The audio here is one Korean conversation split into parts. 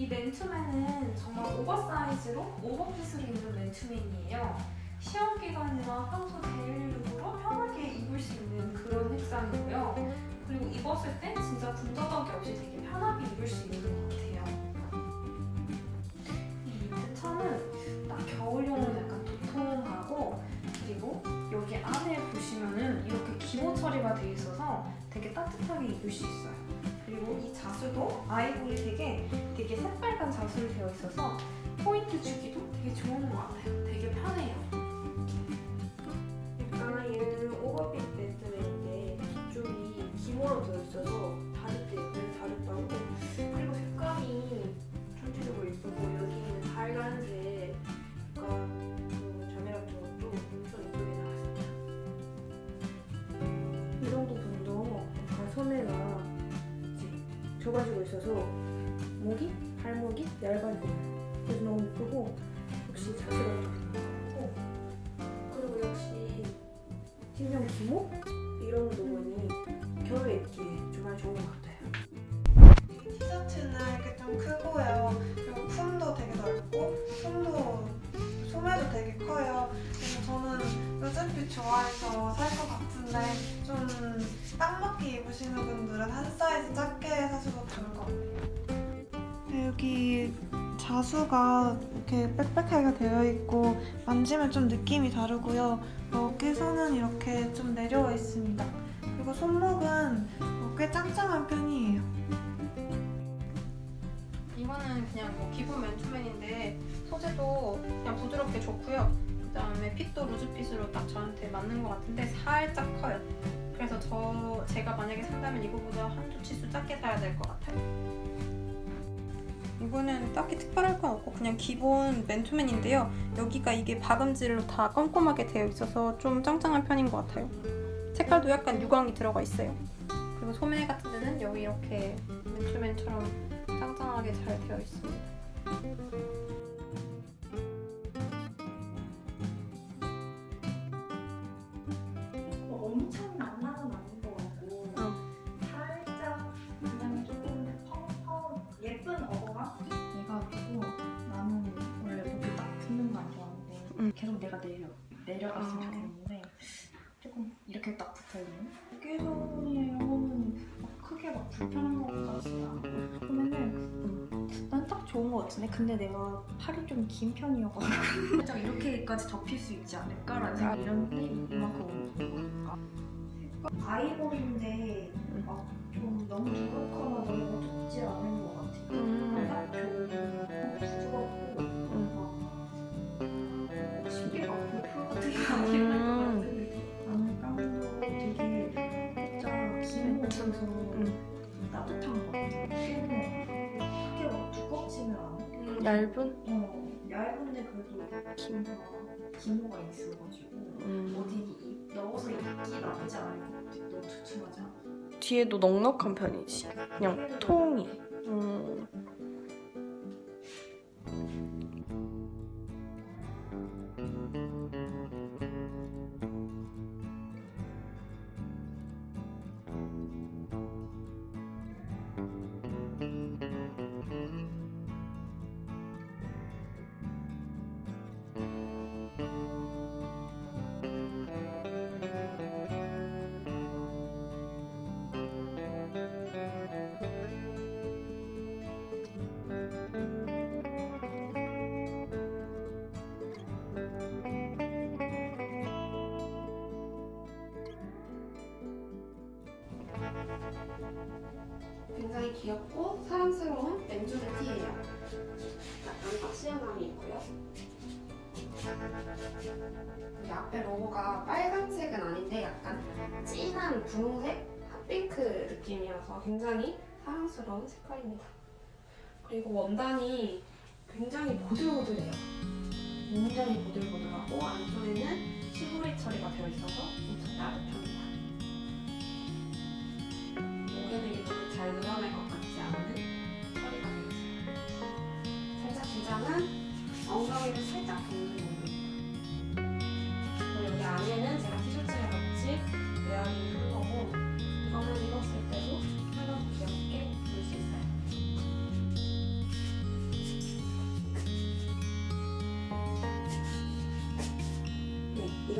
이 맨투맨은 정말 오버사이즈로 오버핏으로 입는 맨투맨이에요. 시험 기간이나 평소 데일룩으로 편하게 입을 수 있는 그런 색상이고요. 그리고 입었을 때 진짜 군더더기 없이 되게 편하게 입을 수 있는 것 같아요. 이 밑에 천은 딱 겨울용은 약간 도톰하고 그리고 여기 안에 보시면은 이렇게 기모 처리가 돼 있어서 되게 따뜻하게 입을 수 있어요. 자수도 아이보리 되게 되게 새빨간 자수로 되어 있어서 포인트 주기도 되게 좋은 것 같아요. 되게 편해요. 약간 얘는 오버핏 좁아지고 있어서 목이 발목이 얇아지고 그래서 너무 예쁘고 역시 자세가 좋고 그리고 역시 팀장 기모 이런 부분이 겨울에 입기에 정말 좋은 것 같아요. 티셔츠는 이렇게 좀 크고요. 그리고 품도 되게 넓고 품도 소매도 되게 커요. 그래서 저는 루즈핏 좋아해서 살 것 같은데 좀딱 맞게 입으시는 분들은 한 사이즈 작게 사셔도 좋을 것 같아요. 네, 여기 자수가 이렇게 빽빽하게 되어 있고 만지면 좀 느낌이 다르고요. 여기서는 이렇게 좀 내려와 있습니다. 그리고 손목은 어, 꽤 짱짱한 편이에요. 이거는 그냥 뭐 기본 맨투맨인데 소재도 그냥 부드럽게 좋고요. 그다음에 핏도 루즈핏으로 딱 저한테 맞는 것 같은데 살짝 커요. 그래서 저 제가 만약에 산다면 이거보다 한두 치수 작게 사야 될 것 같아요. 이거는 딱히 특별할 건 없고 그냥 기본 맨투맨인데요. 여기가 이게 박음질로 다 꼼꼼하게 되어 있어서 좀 짱짱한 편인 것 같아요. 색깔도 약간 유광이 들어가 있어요. 그리고 소매 같은 데는 여기 이렇게 맨투맨처럼 짱짱하게 잘 되어 있습니다. 예쁜 어거가 돼가지고 나는 원래 목이 딱 붙는 거 안 좋아하는데 응. 계속 내가 내려 내려갔으면 아. 좋겠는데 조금 이렇게 딱 붙어있는? 깨소니에는 막 크게 막 불편한 것 같지는 않고. 그러면은 난 딱 좋은 것 같은데? 근데 내가 팔이 좀 긴 편이어가지고. 살짝 이렇게까지 접힐 수 있지 않을까라는 생각이 이런데 이만큼 아이보리인데 음. 막좀 너무 두껍거나 너무 좁지 않은 것 같아요. 음. 딱 좋은 부드럽고 막 쉽게 막 볼풀 같은 게 아닌 것 같은 느낌. 안감도 되게 진짜 기모 없어서 따뜻한 것 같아요. 그리고 크게 막 두껍지는 않고 얇은? 어, 얇은데 그래도 기모가 기모가 있어가지고 어디 이- 넣어서 입기 나쁘지 같아. 너무 두툼하지. 뒤에도 넉넉한 편이지. 그냥 통이. 음. 굉장히 귀엽고 사랑스러운 맨주르 티예요. 약간 박시연함이 있고요. 여기 앞에 로고가 빨간색은 아닌데 약간 진한 분홍색, 핫핑크 느낌이어서 굉장히 사랑스러운 색깔입니다. 그리고 원단이 굉장히 보들보들해요. 굉장히 보들보들하고 안쪽에는 시보리 처리가 되어 있어서 엄청 따뜻합니다.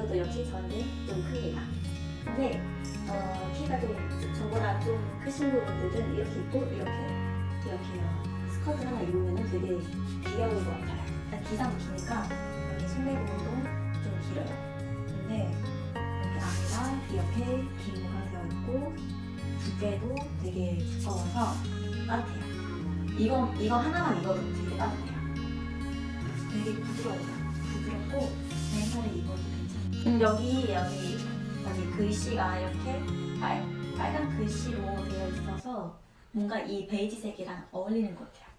이것도 역시 저한테 좀 큽니다. 근데 어, 키가 좀 저보다 좀 크신 분들은 이렇게 입고 이렇게 이렇게 스커트 하나 입으면 되게 귀여운 것 같아요. 일단 기상도 기니까 여기 소매 부분도 좀 길어요. 근데 여기 안에가 이렇게 기모가 되어 있고 두께도 되게 두꺼워서 따뜻해요. 이거 이거 하나만 입어도 되게 따뜻해요. 되게 부드러워요. 부드럽고 음, 여기 여기 여기 글씨가 이렇게 빨, 빨간 글씨로 되어 있어서 뭔가 이 베이지색이랑 어울리는 것 같아요.